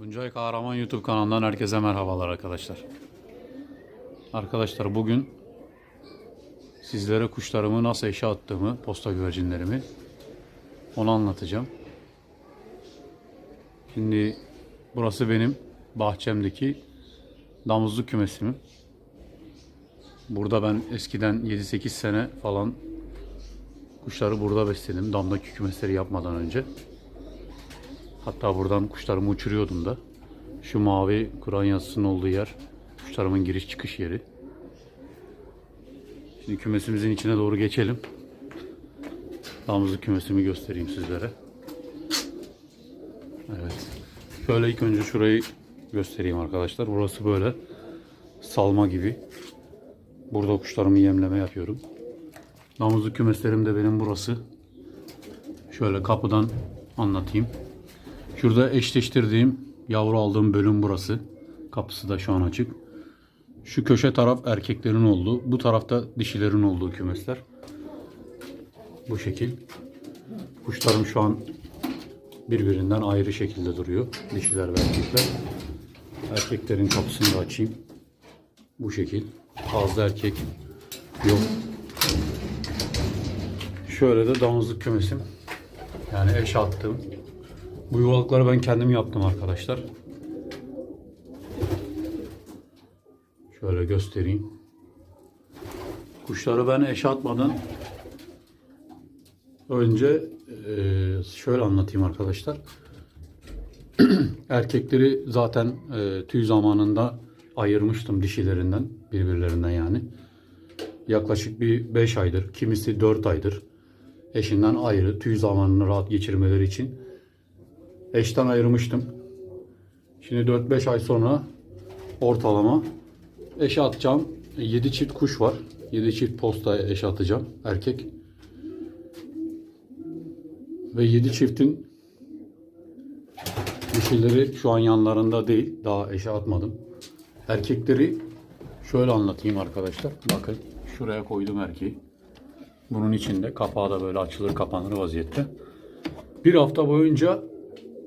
Tuncay Kahraman YouTube kanalından herkese merhabalar arkadaşlar. Arkadaşlar bugün sizlere kuşlarımı nasıl eşe attığımı, posta güvercinlerimi onu anlatacağım. Şimdi burası benim bahçemdeki damızlık kümesim. Burada ben eskiden 7-8 sene falan kuşları burada besledim. Damdaki kümesleri yapmadan önce. Hatta buradan kuşlarımı uçuruyordum da. Şu mavi Kur'an yazısının olduğu yer kuşlarımın giriş çıkış yeri. Şimdi kümesimizin içine doğru geçelim. Damızlık kümesimi göstereyim sizlere. Evet. Şöyle ilk önce şurayı göstereyim arkadaşlar. Burası böyle salma gibi. Burada kuşlarımı yemleme yapıyorum. Damızlık kümeslerim de benim burası. Şöyle kapıdan anlatayım. Şurada eşleştirdiğim, yavru aldığım bölüm burası. Kapısı da şu an açık. Şu köşe taraf erkeklerin olduğu, bu tarafta dişilerin olduğu kümesler. Bu şekil. Kuşlarım şu an birbirinden ayrı şekilde duruyor. Dişiler ve erkekler. Erkeklerin kapısını da açayım. Bu şekil. Fazla erkek yok. Şöyle de damızlık kümesim. Yani eş attığım. Bu yuvalıkları ben kendim yaptım arkadaşlar. Şöyle göstereyim. Kuşları ben eşe atmadan önce eee, şöyle anlatayım arkadaşlar. Erkekleri zaten eee, tüy zamanında ayırmıştım dişilerinden, birbirlerinden yani. Yaklaşık bir 5 aydır, kimisi 4 aydır eşinden ayrı tüy zamanını rahat geçirmeleri için eşten ayırmıştım. Şimdi 4-5 ay sonra ortalama eşe atacağım. 7 çift kuş var. 7 çift posta eşe atacağım. Erkek. Ve 7 çiftin dişileri şu an yanlarında değil. Daha eşe atmadım. Erkekleri şöyle anlatayım arkadaşlar. Bakın şuraya koydum erkeği. Bunun içinde kapağı da böyle açılır kapanır vaziyette. Bir hafta boyunca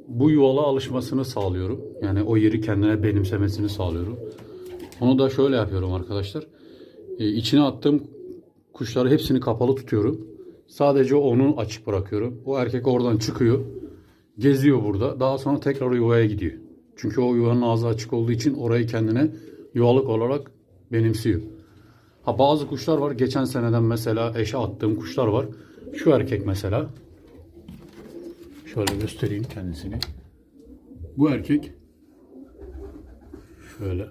bu yuvala alışmasını sağlıyorum. Yani o yeri kendine benimsemesini sağlıyorum. Onu da şöyle yapıyorum arkadaşlar. Ee, içine attığım kuşları hepsini kapalı tutuyorum. Sadece onu açık bırakıyorum. O erkek oradan çıkıyor. Geziyor burada. Daha sonra tekrar yuvaya gidiyor. Çünkü o yuvanın ağzı açık olduğu için orayı kendine yuvalık olarak benimsiyor. Ha bazı kuşlar var. Geçen seneden mesela eşe attığım kuşlar var. Şu erkek mesela. Şöyle göstereyim kendisini. Bu erkek şöyle.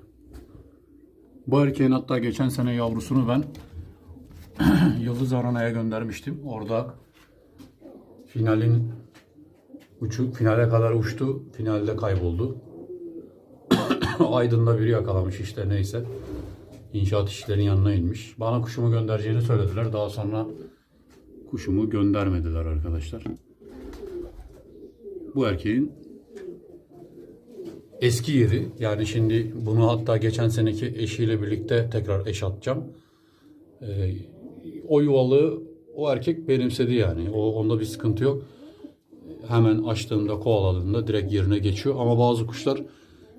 Bu erkeğin hatta geçen sene yavrusunu ben Yıldız Arana'ya göndermiştim. Orada finalin uçu finale kadar uçtu. Finalde kayboldu. Aydın'da biri yakalamış işte neyse. İnşaat işçilerin yanına inmiş. Bana kuşumu göndereceğini söylediler. Daha sonra kuşumu göndermediler arkadaşlar. Bu erkeğin eski yeri. Yani şimdi bunu hatta geçen seneki eşiyle birlikte tekrar eş atacağım. Ee, o yuvalığı o erkek benimsedi yani. O onda bir sıkıntı yok. Hemen açtığında, kovaladığında direkt yerine geçiyor. Ama bazı kuşlar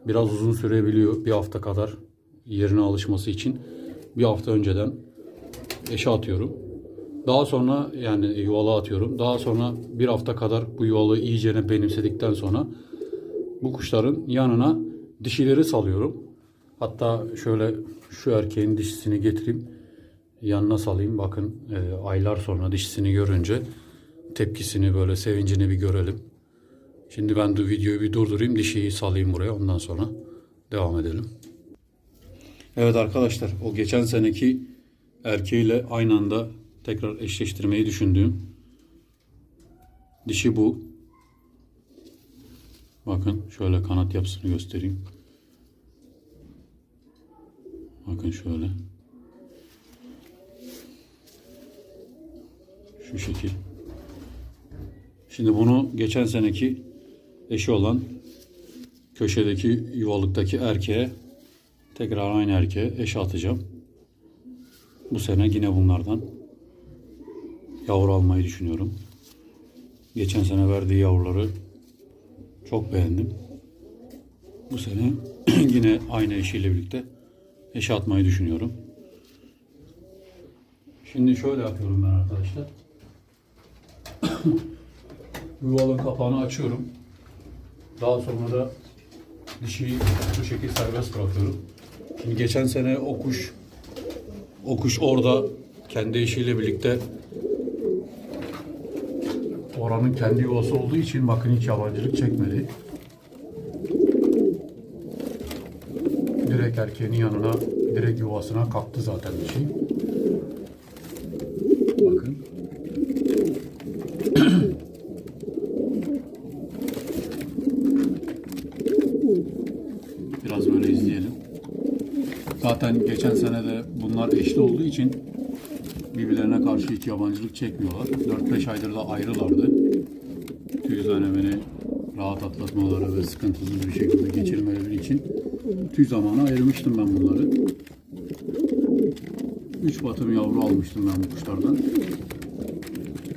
biraz uzun sürebiliyor. Bir hafta kadar yerine alışması için bir hafta önceden eşe atıyorum. Daha sonra yani yuvalığa atıyorum. Daha sonra bir hafta kadar bu yuvalığı iyicene benimsedikten sonra bu kuşların yanına dişileri salıyorum. Hatta şöyle şu erkeğin dişisini getireyim. Yanına salayım. Bakın e, aylar sonra dişisini görünce tepkisini böyle sevincini bir görelim. Şimdi ben de videoyu bir durdurayım. Dişiyi salayım buraya. Ondan sonra devam edelim. Evet arkadaşlar o geçen seneki erkeğiyle aynı anda tekrar eşleştirmeyi düşündüğüm dişi bu. Bakın şöyle kanat yapısını göstereyim. Bakın şöyle. Şu şekil. Şimdi bunu geçen seneki eşi olan köşedeki yuvalıktaki erkeğe tekrar aynı erkeğe eşe atacağım. Bu sene yine bunlardan yavru almayı düşünüyorum. Geçen sene verdiği yavruları çok beğendim. Bu sene yine aynı eşiyle birlikte eşe atmayı düşünüyorum. Şimdi şöyle yapıyorum ben arkadaşlar. Yuvalın kapağını açıyorum. Daha sonra da dişiyi bu şekilde serbest bırakıyorum. Şimdi geçen sene o kuş o kuş orada kendi eşiyle birlikte oranın kendi yuvası olduğu için bakın hiç yabancılık çekmedi. Direkt erkeğin yanına, direkt yuvasına kalktı zaten dişi. Bakın. Biraz böyle izleyelim. Zaten geçen sene de bunlar eşli olduğu için yabancılık çekmiyorlar. 4-5 aydır da ayrılardı. Tüy dönemini rahat atlatmaları ve sıkıntısız bir şekilde geçirmeleri için tüy zamanı ayırmıştım ben bunları. 3 batım yavru almıştım ben bu kuşlardan.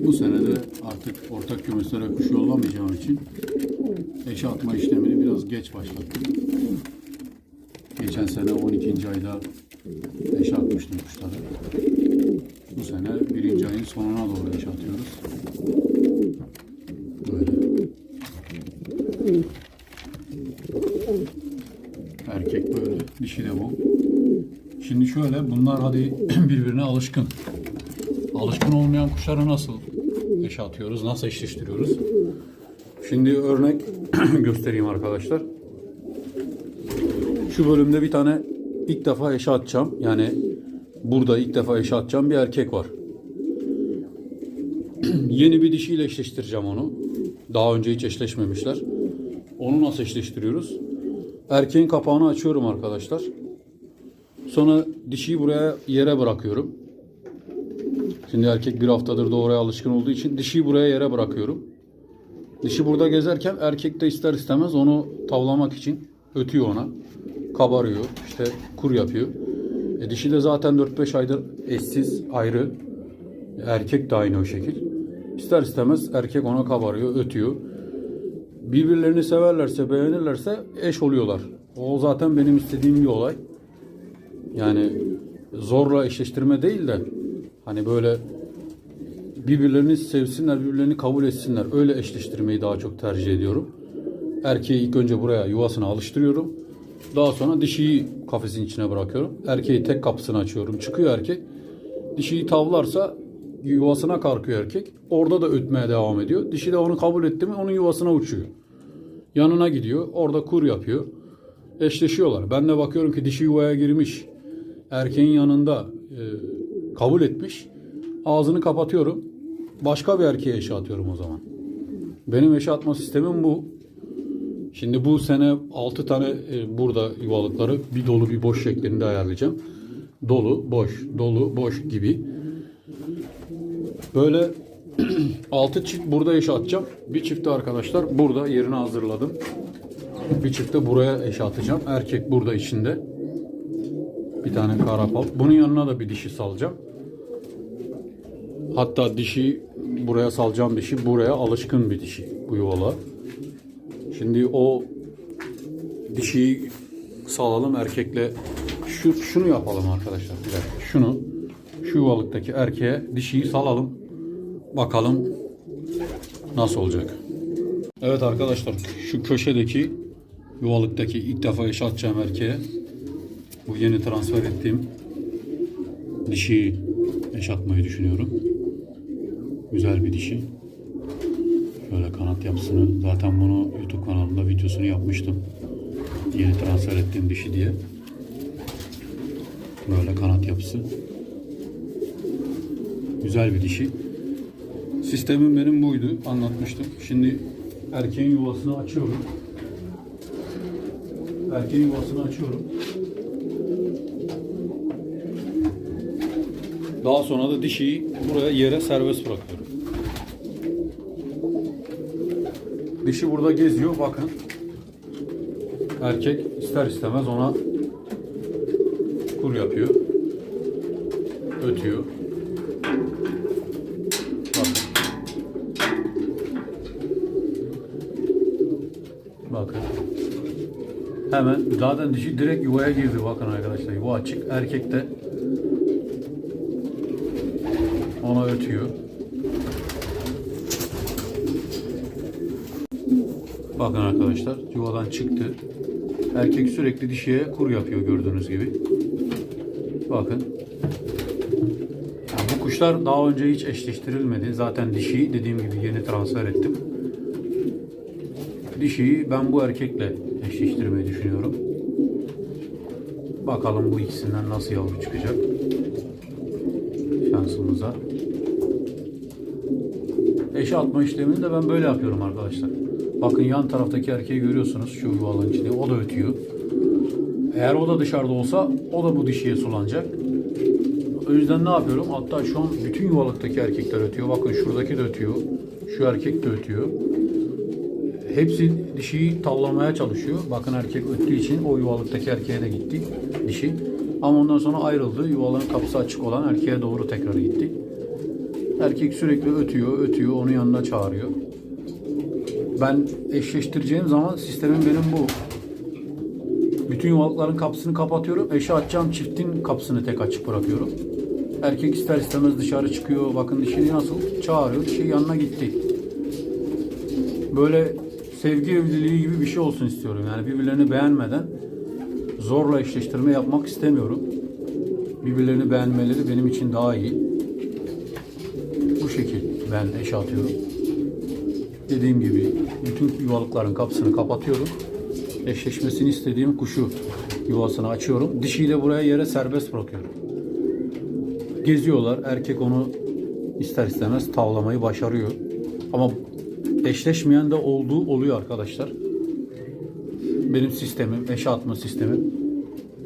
Bu sene de artık ortak kümeslere kuş yollamayacağım için eşe atma işlemini biraz geç başlattım. Geçen sene 12. ayda eşe atmıştım kuşları. Bu sene birinci ayın sonuna doğru eşe atıyoruz. Böyle. Erkek böyle, dişi de bu. Şimdi şöyle, bunlar hadi birbirine alışkın. Alışkın olmayan kuşları nasıl eşe nasıl eşleştiriyoruz? Şimdi örnek göstereyim arkadaşlar. Şu bölümde bir tane ilk defa eşe atacağım. Yani burada ilk defa eşe atacağım bir erkek var. Yeni bir dişiyle eşleştireceğim onu. Daha önce hiç eşleşmemişler. Onu nasıl eşleştiriyoruz? Erkeğin kapağını açıyorum arkadaşlar. Sonra dişiyi buraya yere bırakıyorum. Şimdi erkek bir haftadır da oraya alışkın olduğu için dişiyi buraya yere bırakıyorum. Dişi burada gezerken erkek de ister istemez onu tavlamak için ötüyor ona. Kabarıyor, işte kur yapıyor. E dişi de zaten 4-5 aydır eşsiz, ayrı. Erkek de aynı o şekil. İster istemez erkek ona kabarıyor, ötüyor. Birbirlerini severlerse, beğenirlerse eş oluyorlar. O zaten benim istediğim bir olay. Yani zorla eşleştirme değil de hani böyle birbirlerini sevsinler, birbirlerini kabul etsinler. Öyle eşleştirmeyi daha çok tercih ediyorum. Erkeği ilk önce buraya yuvasına alıştırıyorum. Daha sonra dişiyi kafesin içine bırakıyorum. Erkeği tek kapısını açıyorum. Çıkıyor erkek. Dişiyi tavlarsa yuvasına kalkıyor erkek. Orada da ötmeye devam ediyor. Dişi de onu kabul etti mi onun yuvasına uçuyor. Yanına gidiyor. Orada kur yapıyor. Eşleşiyorlar. Ben de bakıyorum ki dişi yuvaya girmiş. Erkeğin yanında e, kabul etmiş. Ağzını kapatıyorum. Başka bir erkeğe eşe atıyorum o zaman. Benim eşe atma sistemim bu. Şimdi bu sene 6 tane e, burada yuvalıkları bir dolu bir boş şeklinde ayarlayacağım. Dolu, boş, dolu, boş gibi. Böyle 6 çift burada eşe atacağım. Bir çift de arkadaşlar burada yerini hazırladım. Bir çift de buraya eşe atacağım. Erkek burada içinde. Bir tane karapal. Bunun yanına da bir dişi salacağım. Hatta dişi buraya salacağım dişi buraya alışkın bir dişi bu yuvala. Şimdi o dişiyi salalım erkekle şu şunu yapalım arkadaşlar bir. Şunu şu yuvalıktaki erkeğe dişiyi salalım. Bakalım nasıl olacak. Evet arkadaşlar şu köşedeki yuvalıktaki ilk defa yaşatacağım erkeğe bu yeni transfer ettiğim dişiyi yaşatmayı düşünüyorum. Güzel bir dişi. Şöyle kanat yapısını zaten bunu YouTube kanalımda videosunu yapmıştım. Yeni transfer ettiğim dişi diye. Böyle kanat yapısı. Güzel bir dişi. Sistemim benim buydu. Anlatmıştım. Şimdi erkeğin yuvasını açıyorum. Erkeğin yuvasını açıyorum. Daha sonra da dişiyi buraya yere serbest bırakıyorum. Dişi burada geziyor bakın. Erkek ister istemez ona kur yapıyor. Ötüyor. Bakın. Bakın. Hemen zaten dişi direkt yuvaya girdi bakın arkadaşlar. Yuva açık. Erkek de ona ötüyor. Bakın arkadaşlar yuvadan çıktı. Erkek sürekli dişiye kur yapıyor gördüğünüz gibi. Bakın. Yani bu kuşlar daha önce hiç eşleştirilmedi. Zaten dişiyi dediğim gibi yeni transfer ettim. Dişiyi ben bu erkekle eşleştirmeyi düşünüyorum. Bakalım bu ikisinden nasıl yavru çıkacak. Şansımıza. Eşe atma işlemini de ben böyle yapıyorum arkadaşlar. Bakın yan taraftaki erkeği görüyorsunuz şu yuvalığın içinde. O da ötüyor. Eğer o da dışarıda olsa o da bu dişiye sulanacak. O yüzden ne yapıyorum? Hatta şu an bütün yuvalıktaki erkekler ötüyor. Bakın şuradaki de ötüyor. Şu erkek de ötüyor. Hepsi dişiyi tavlamaya çalışıyor. Bakın erkek öttüğü için o yuvalıktaki erkeğe de gitti dişi. Ama ondan sonra ayrıldı. Yuvalığın kapısı açık olan erkeğe doğru tekrar gitti. Erkek sürekli ötüyor, ötüyor. Onu yanına çağırıyor. Ben eşleştireceğim zaman sistemim benim bu. Bütün yuvalıkların kapısını kapatıyorum. Eşe atacağım çiftin kapısını tek açık bırakıyorum. Erkek ister istemez dışarı çıkıyor. Bakın dişini nasıl çağırıyor. Dişi yanına gitti. Böyle sevgi evliliği gibi bir şey olsun istiyorum. Yani birbirlerini beğenmeden zorla eşleştirme yapmak istemiyorum. Birbirlerini beğenmeleri benim için daha iyi. Bu şekil ben eşe atıyorum. Dediğim gibi bütün yuvalıkların kapısını kapatıyorum. Eşleşmesini istediğim kuşu yuvasını açıyorum. Dişiyle buraya yere serbest bırakıyorum. Geziyorlar. Erkek onu ister istemez tavlamayı başarıyor. Ama eşleşmeyen de olduğu oluyor arkadaşlar. Benim sistemim, eşe atma sistemim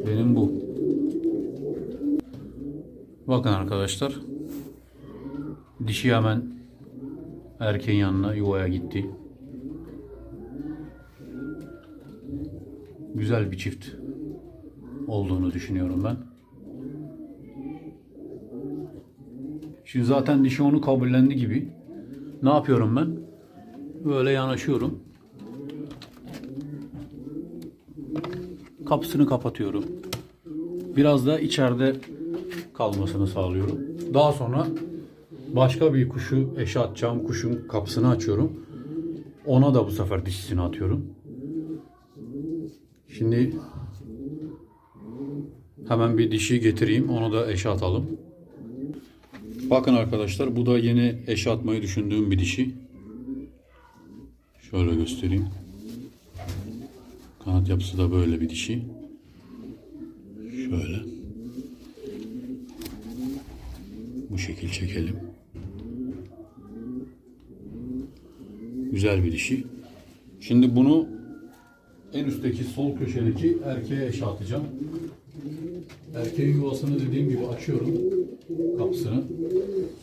benim bu. Bakın arkadaşlar. Dişi hemen erkeğin yanına yuvaya gitti. Güzel bir çift olduğunu düşünüyorum ben. Şimdi zaten dişi onu kabullendi gibi. Ne yapıyorum ben? Böyle yanaşıyorum. Kapısını kapatıyorum. Biraz da içeride kalmasını sağlıyorum. Daha sonra başka bir kuşu eşe atacağım kuşun kapısını açıyorum. Ona da bu sefer dişisini atıyorum. Şimdi hemen bir dişi getireyim. Onu da eşe atalım. Bakın arkadaşlar bu da yeni eşe atmayı düşündüğüm bir dişi. Şöyle göstereyim. Kanat yapısı da böyle bir dişi. Şöyle. Bu şekil çekelim. Güzel bir dişi. Şimdi bunu en üstteki sol köşedeki erkeğe eşe atacağım. Erkeğin yuvasını dediğim gibi açıyorum. Kapısını.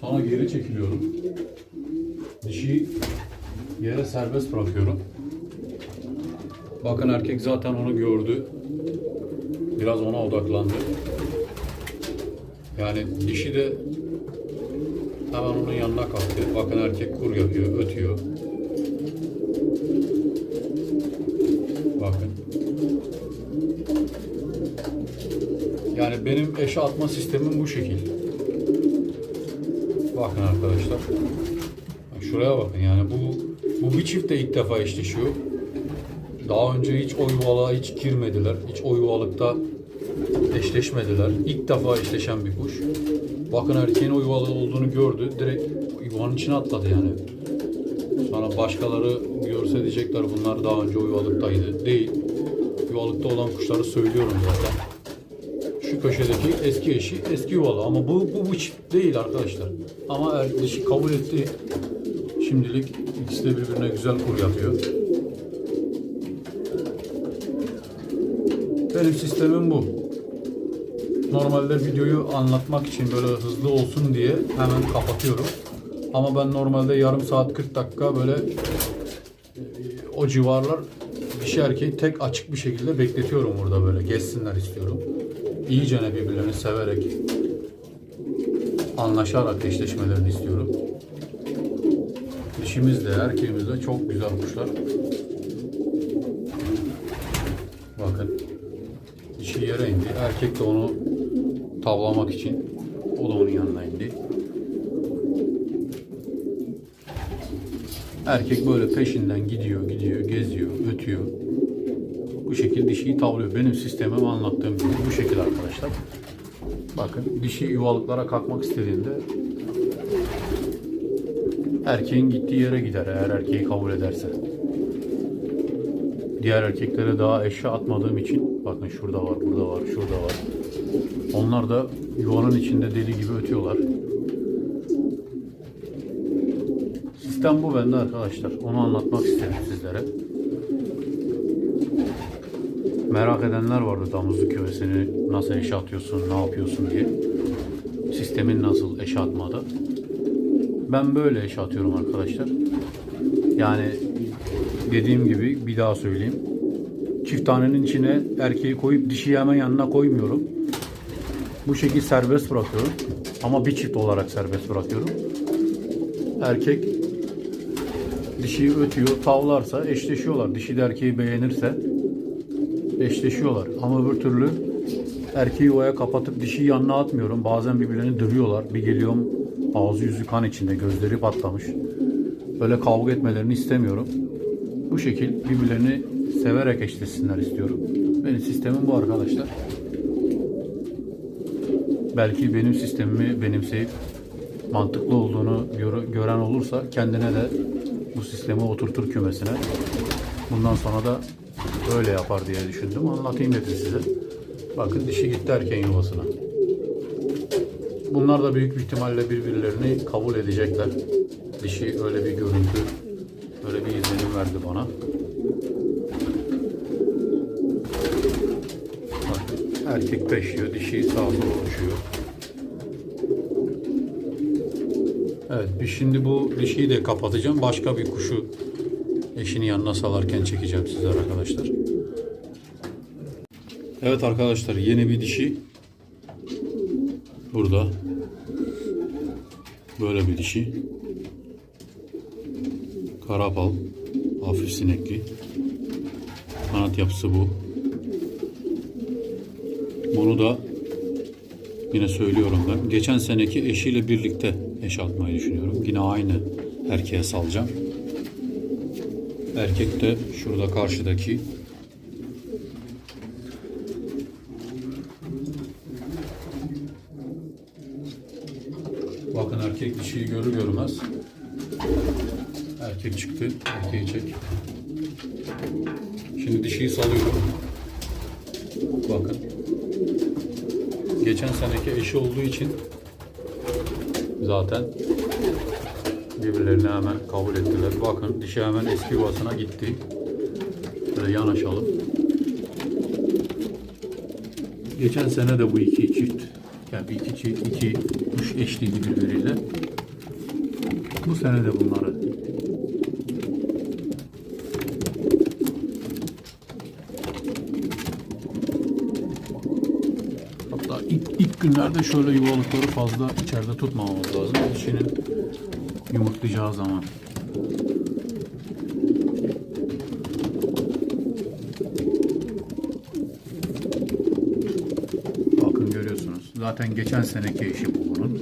Sonra geri çekiliyorum. Dişiyi yere serbest bırakıyorum. Bakın erkek zaten onu gördü. Biraz ona odaklandı. Yani dişi de hemen onun yanına kalktı. Bakın erkek kur yapıyor, ötüyor. Bakın. Yani benim eşe atma sistemim bu şekil. Bakın arkadaşlar. Şuraya bakın yani bu bu bir çift de ilk defa eşleşiyor. Daha önce hiç o yuvalığa hiç girmediler. Hiç o yuvalıkta eşleşmediler. İlk defa eşleşen bir kuş. Bakın erkeğin o yuvalı olduğunu gördü. Direkt yuvanın içine atladı yani. Sonra başkaları görse diyecekler bunlar daha önce o yuvalıktaydı. Değil. Yuvalıkta olan kuşları söylüyorum zaten. Şu köşedeki eski eşi eski yuvalı ama bu bu, bu çift değil arkadaşlar. Ama er, dişi kabul etti. Şimdilik ikisi de birbirine güzel kur yapıyor. Benim sistemim bu. Normalde videoyu anlatmak için böyle hızlı olsun diye hemen kapatıyorum. Ama ben normalde yarım saat 40 dakika böyle e, o civarlar dişi erkeği tek açık bir şekilde bekletiyorum burada böyle gezsinler istiyorum. İyice birbirlerini severek anlaşarak eşleşmelerini istiyorum. Dişimiz de erkeğimiz de çok güzel kuşlar. Bakın. Dişi yere indi. Erkek de onu tavlamak için o da onun yanına indi. Erkek böyle peşinden gidiyor, gidiyor, geziyor, ötüyor. Bu şekilde dişiyi tavlıyor. Benim sistemim anlattığım gibi bu şekilde arkadaşlar. Bakın dişi yuvalıklara kalkmak istediğinde erkeğin gittiği yere gider eğer erkeği kabul ederse. Diğer erkeklere daha eşya atmadığım için bakın şurada var, burada var, şurada var. Onlar da yuvanın içinde deli gibi ötüyorlar. Sistem bu bende arkadaşlar. Onu anlatmak istedim sizlere. Merak edenler vardı damızlık kümesini nasıl eşe atıyorsun, ne yapıyorsun diye. Sistemin nasıl eşe atmadı. Ben böyle eşe atıyorum arkadaşlar. Yani dediğim gibi bir daha söyleyeyim. Çift tanenin içine erkeği koyup dişiyi hemen yanına koymuyorum. Bu şekilde serbest bırakıyorum. Ama bir çift olarak serbest bırakıyorum. Erkek dişiyi ötüyor, tavlarsa eşleşiyorlar. Dişi de erkeği beğenirse eşleşiyorlar. Ama öbür türlü erkeği yuvaya kapatıp dişiyi yanına atmıyorum. Bazen birbirlerini dövüyorlar. Bir geliyorum ağzı yüzü kan içinde, gözleri patlamış. Böyle kavga etmelerini istemiyorum. Bu şekil birbirlerini severek eşleşsinler istiyorum. Benim sistemim bu arkadaşlar. Belki benim sistemimi benimseyip mantıklı olduğunu gör- gören olursa kendine de bu sistemi oturtur kümesine. Bundan sonra da öyle yapar diye düşündüm. Anlatayım dedim size. Bakın dişi gitti erken yuvasına. Bunlar da büyük ihtimalle birbirlerini kabul edecekler. Dişi öyle bir görüntü, öyle bir izlenim verdi bana. Bak, erkek peşiyor, dişi sağa sola uçuyor. Evet, şimdi bu dişiyi de kapatacağım. Başka bir kuşu eşini yanına salarken çekeceğim sizler arkadaşlar. Evet arkadaşlar, yeni bir dişi burada. Böyle bir dişi. Karapal, hafif sinekli. Kanat yapısı bu. Bunu da yine söylüyorum ben. Geçen seneki eşiyle birlikte eş atmayı düşünüyorum. Yine aynı erkeğe salacağım. Erkek de şurada karşıdaki. Bakın erkek dişiyi görür görmez. Erkek çıktı. Erkeği çek. Şimdi dişiyi salıyorum. Bakın. Geçen seneki eşi olduğu için zaten birbirlerini hemen kabul ettiler. Bakın dişi hemen eski yuvasına gitti. Böyle yanaşalım. Geçen sene de bu iki çift, yani iki çift, iki kuş eşliydi birbiriyle. Bu sene de bunları Hatta ilk, ilk günlerde şöyle yuvalıkları fazla içeride tutmamamız lazım. Dişinin yumurtlayacağı zaman. Bakın görüyorsunuz. Zaten geçen seneki eşi bu bunun.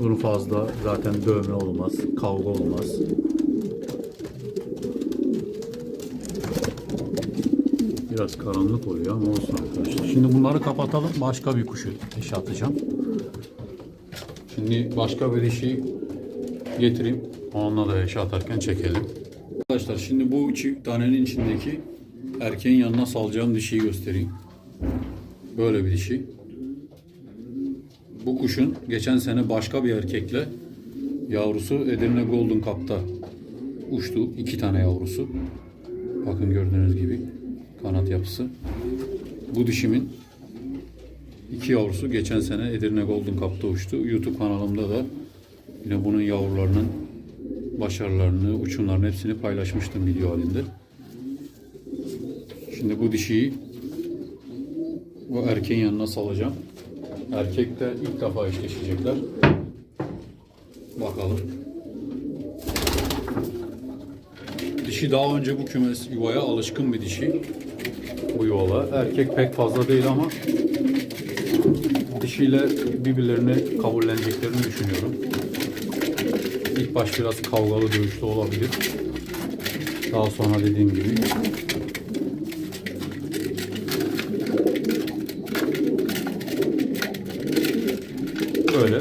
Bunu fazla zaten dövme olmaz, kavga olmaz. Biraz karanlık oluyor ama olsun arkadaşlar. Şimdi bunları kapatalım. Başka bir kuşu eşe atacağım. Şimdi başka bir dişi getireyim. Onunla da eşe atarken çekelim. Arkadaşlar şimdi bu çift tanenin içindeki erkeğin yanına salacağım dişiyi göstereyim. Böyle bir dişi. Bu kuşun geçen sene başka bir erkekle yavrusu Edirne Golden Cup'ta uçtu. iki tane yavrusu. Bakın gördüğünüz gibi kanat yapısı. Bu dişimin iki yavrusu geçen sene Edirne Golden Cup'ta uçtu. YouTube kanalımda da yine bunun yavrularının başarılarını, uçumlarını hepsini paylaşmıştım video halinde. Şimdi bu dişiyi bu erkeğin yanına salacağım. Erkek de ilk defa eşleşecekler. Bakalım. Dişi daha önce bu kümes yuvaya alışkın bir dişi. bu yuvala. Erkek pek fazla değil ama dişiyle birbirlerini kabulleneceklerini düşünüyorum. İlk baş biraz kavgalı dövüşlü olabilir. Daha sonra dediğim gibi böyle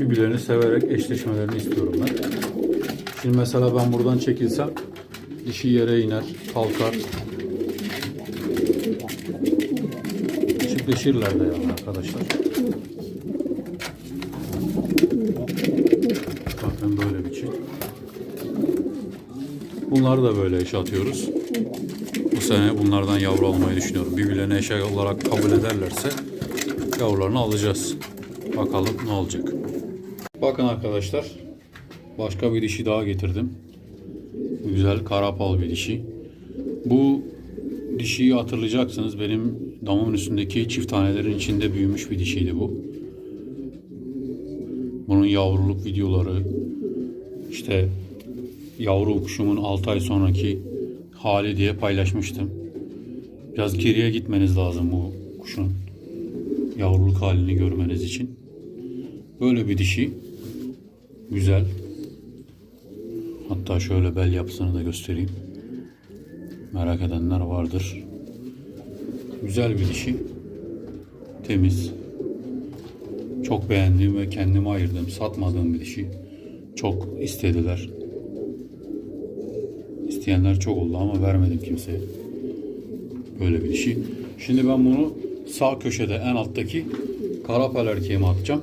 birbirlerini severek eşleşmelerini istiyorum ben. Şimdi mesela ben buradan çekilsem dişi yere iner, kalkar. Çiftleşirler de yani arkadaşlar. Bakın böyle bir çift. Bunları da böyle eşe atıyoruz. Bu sene bunlardan yavru almayı düşünüyorum. Birbirlerine eşe olarak kabul ederlerse yavrularını alacağız. Bakalım ne olacak. Bakın arkadaşlar. Başka bir dişi daha getirdim. Güzel karapal bir dişi. Bu dişiyi hatırlayacaksınız. Benim damın üstündeki çift tanelerin içinde büyümüş bir dişiydi bu. Bunun yavruluk videoları, işte yavru kuşumun 6 ay sonraki hali diye paylaşmıştım. Biraz geriye gitmeniz lazım bu kuşun yavruluk halini görmeniz için. Böyle bir dişi. Güzel. Hatta şöyle bel yapısını da göstereyim. Merak edenler vardır. Güzel bir dişi. Temiz. Çok beğendiğim ve kendime ayırdığım, satmadığım bir dişi. Çok istediler. İsteyenler çok oldu ama vermedim kimseye. Böyle bir dişi. Şimdi ben bunu sağ köşede en alttaki karapel erkeğime atacağım.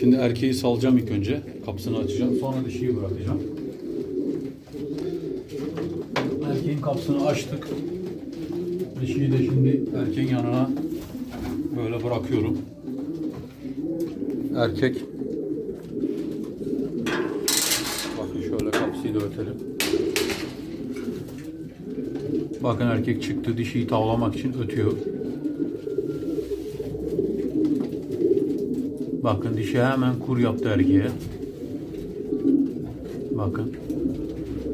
Şimdi erkeği salacağım ilk önce. Kapısını açacağım. Sonra dişiyi bırakacağım. Erkeğin kapısını açtık. Dişiyi de şimdi erkeğin yanına böyle bırakıyorum. Erkek Bakın şöyle kapısıyı da örtelim. Bakın erkek çıktı dişiyi tavlamak için ötüyor. Bakın dişi hemen kur yaptı erkeğe. Bakın.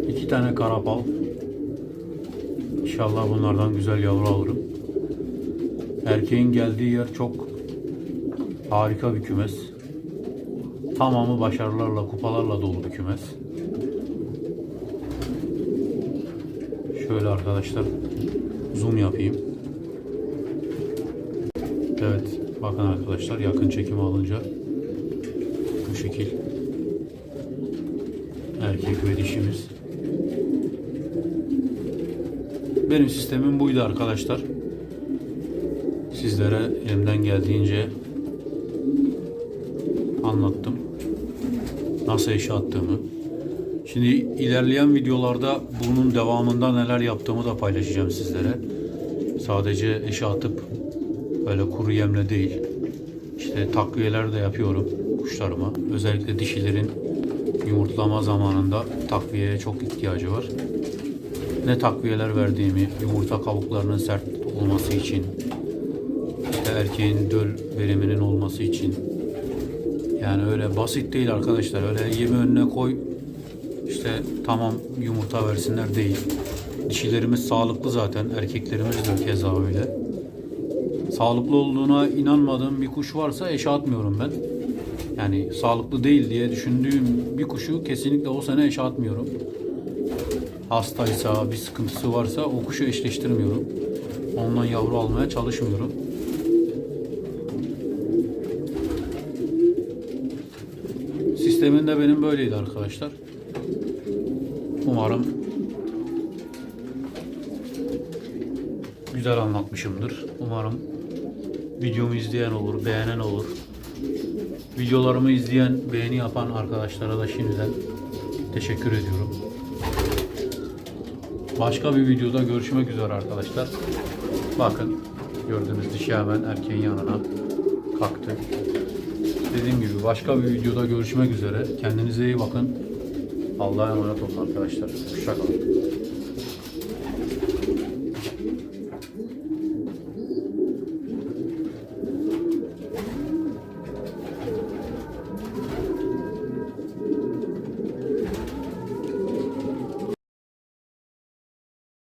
iki tane karapal. İnşallah bunlardan güzel yavru alırım. Erkeğin geldiği yer çok harika bir kümes. Tamamı başarılarla, kupalarla dolu bir kümes. Şöyle arkadaşlar zoom yapayım. Evet bakın arkadaşlar yakın çekim alınca bu şekil erkek ve dişimiz. Benim sistemim buydu arkadaşlar. Sizlere elimden geldiğince anlattım. Nasıl eşe attığımı. Şimdi ilerleyen videolarda bunun devamında neler yaptığımı da paylaşacağım sizlere. Sadece eşe atıp böyle kuru yemle değil. İşte takviyeler de yapıyorum kuşlarıma. Özellikle dişilerin yumurtlama zamanında takviyeye çok ihtiyacı var. Ne takviyeler verdiğimi, yumurta kabuklarının sert olması için, işte erkeğin döl veriminin olması için. Yani öyle basit değil arkadaşlar. Öyle yemi önüne koy, işte tamam yumurta versinler değil. Dişilerimiz sağlıklı zaten. Erkeklerimiz de keza öyle. Sağlıklı olduğuna inanmadığım bir kuş varsa eşe atmıyorum ben. Yani sağlıklı değil diye düşündüğüm bir kuşu kesinlikle o sene eşe atmıyorum. Hastaysa, bir sıkıntısı varsa o kuşu eşleştirmiyorum. Ondan yavru almaya çalışmıyorum. Sistemin de benim böyleydi arkadaşlar. Umarım güzel anlatmışımdır. Umarım videomu izleyen olur, beğenen olur. Videolarımı izleyen, beğeni yapan arkadaşlara da şimdiden teşekkür ediyorum. Başka bir videoda görüşmek üzere arkadaşlar. Bakın gördüğünüz dişi hemen erkeğin yanına kalktı. Dediğim gibi başka bir videoda görüşmek üzere. Kendinize iyi bakın. Allah'a emanet olun arkadaşlar. Hoşçakalın.